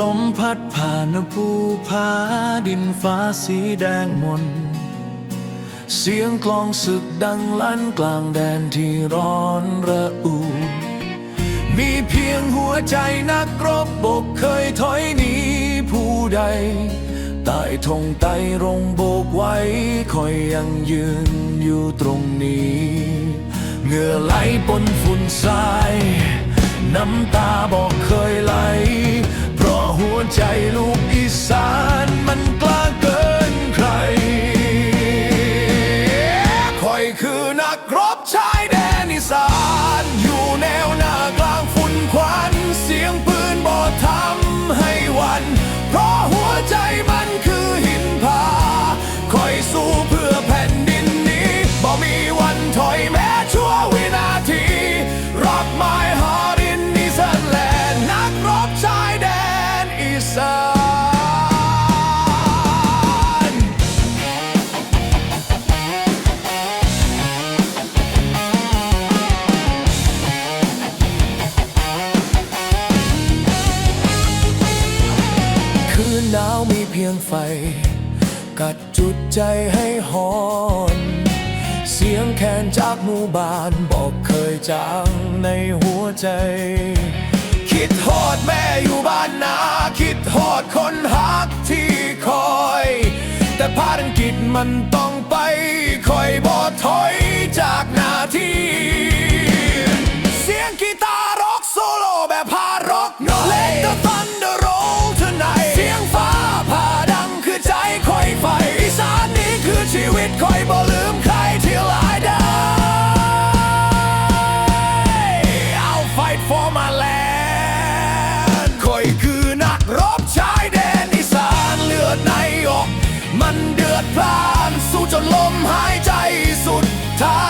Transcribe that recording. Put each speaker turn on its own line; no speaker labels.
ลมพัดผ่านภูผาดินฟ้าสีแดงมน เสียงกลองศึกดังลั่นกลางแดนที่ร้อนระอุ มีเพียงหัวใจนักรบบกเคยถอยหนีผู้ใดใต้ธงไตรรงโบกไว้คอยยังยืนอยู่ตรงนี้ เหงื่อไหลบนฝุ่นทราย น้ำตาบอกเคยไหล ถอยแม้ชั่ววินาที Rock my heart in this land นักรบชายแดนอีสานคืนหนาวมีเพียงไฟ กัดจุดใจให้หอน เสียงแคนจากหมู่บ้านบอกเคยจางในหัวใจ คิดทอดแม่อยู่บ้านนา คิดทอดคนหักที่คอย แต่ภารกิจมันต้องไปคอยบอถอยจากนาทีเสียงกีตา มหายใจสุดท้าย